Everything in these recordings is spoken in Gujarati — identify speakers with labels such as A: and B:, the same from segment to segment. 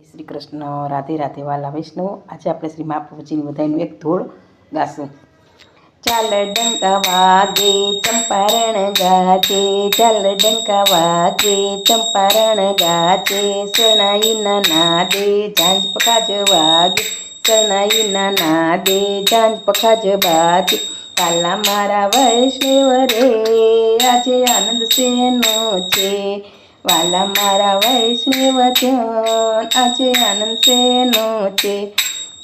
A: શ્રી કૃષ્ણ. રાધે રાધે વાલા વૈષ્ણવ. આજે આપણે શ્રી મહાપ્રભુજીની બધાનું એક ધોળ ગાશું. ચાલ ડંકા વાગે, ચંપારણ ગાજે. ચાલ ડંકા વાગે, ચંપારણ ગાજે. શરણાઈના નાદે ઝાંજ પખાજ વાગે. શરણાઈના નાદે ઝાંજ પખાજ બાજે કાલા મારા વૈષ્ણવ રે, આજે આનંદ સેનો છે? વાલા મારા વૈષ્ણવ જન આજે આનંદ સેનો છે?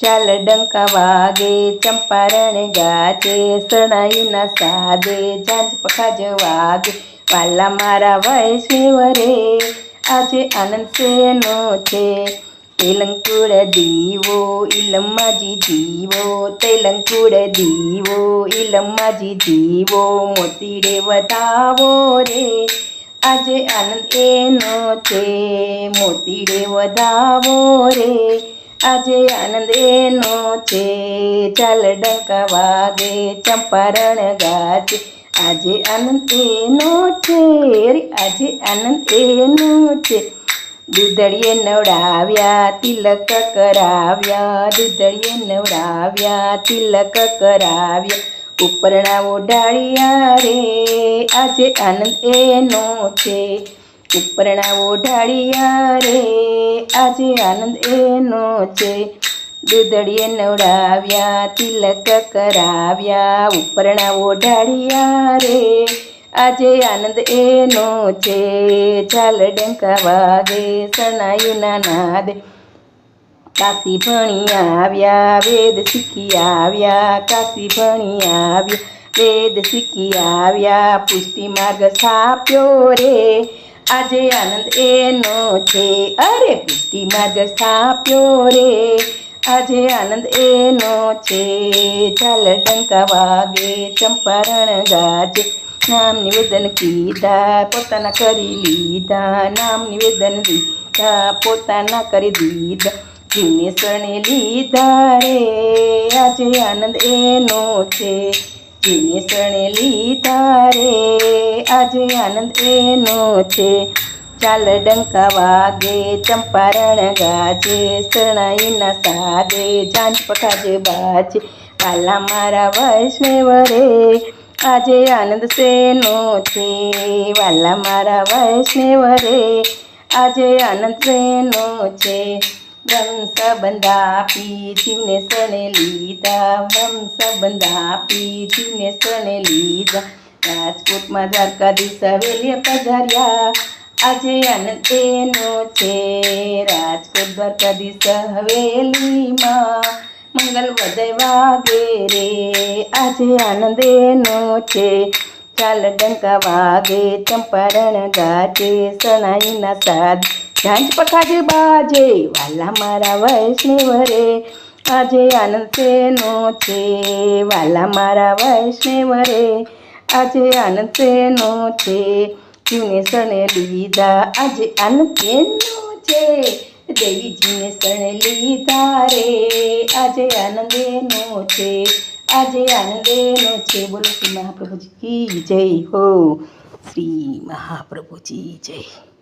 A: ચાલ ડંકા વાગે, ચંપારણ ગાજે, શરણાઈના સાદે જાંજ પખાજ વાગે. વાલા મારા વૈષ્ણવ રે, આજે આનંદ સેનો છે? તેલંકુર દીવો ઇલમ્માજી દીવો તેલંકુર દીવો ઇલમ્માજી દીવો, મોતીડે વધાવો રે. આજે આનંદ એનો છે મોતીડે વધાવો રે. આજે આનંદ એનો છે ચાલ ડંકા વાગે, ચંપારણ ગાજે. આજે આનંદ એનો છે રે, આજે આનંદ એનો છે દૂધળીએ નવડાવ્યા, તિલક કરાવ્યા. દૂધળીએ નવડાવ્યા, તિલક કરાવ્યા. ઉપરણા ઓઢાળિયા રે, આજે આનંદ એનો છે. ઉપરણા ઓઢાળિયા રે, આજે આનંદ એનો છે. દૂધળીએ નવડાવ્યા, તિલક કરાવ્યા ઉપરણા ઓઢાળિયા રે, આજે આનંદ એનો છે. ચાલ ડંકા વાગે શરણાયુના નાદ કાશી ભણી આવ્યા, વેદ શીખી આવ્યા, કાશી ભણી આવ્યા, વેદ શીખી આવ્યા, પુષ્ટિ માર્ગ સ્થાપ્યો રે. આજે આનંદ એનો છે, અરે પુષ્ટિ માર્ગ સ્થાપ્યો રે. આજે આનંદ એનો છે, ચાલ ડંકા વાગે, ચંપારણ ગાજે. નામ નિવેદન કીધા, પોતાના કરી લીધા. નામ નિવેદન લીધા, પોતાના કરી દીધા. જીવને શરણે લીધા રે? આજે આનંદ એનો છે. જીવને શરણે લીધા રે? આજે આનંદ એનો છે. ચાલ ડંકા વાગે, ચંપારણ ગાજે, શરણાઈના સાદે જાંજ પકાજે બાજે. પાલા મારા વૈષ્ણવ રે આજે આનંદ સેનો છે? વાલા મારા વૈષ્ણવ રે આજે આનંદ સેનો છે? વંશ બંધાપી જીવને સણે લીધા વંશ બંધાપી જીવને સણે લીધા રાજકોટમાં દ્વારકાધીશ હવેલીએ પધાર્યા. આજે આનંદ છે. રાજકોટ દ્વારકાધીશ હવેલીમાં મંગલ વધય વાગે રે. આજે આનંદ એનો છે. ચાલ ડંકા વાગે, ચંપારણ ગાજે શણાઈના સાદ. ઝાંઝ પખાજ બાજે, વાલા મારા વૈષ્ણવ રે, આજે આનંદ તેનો છે? વાલા મારા વૈષ્ણવ રે, આજે આનંદ તેનો છે? જીવને સણે લીધા, આજે આનંદ તેનો છે? દેવીજીને શરણે લીધા રે, આજે આનંદ એનો છે? આજે આનંદ એનો છે? બોલો શ્રી મહાપ્રભુજી જય હો? શ્રી મહાપ્રભુજી જય.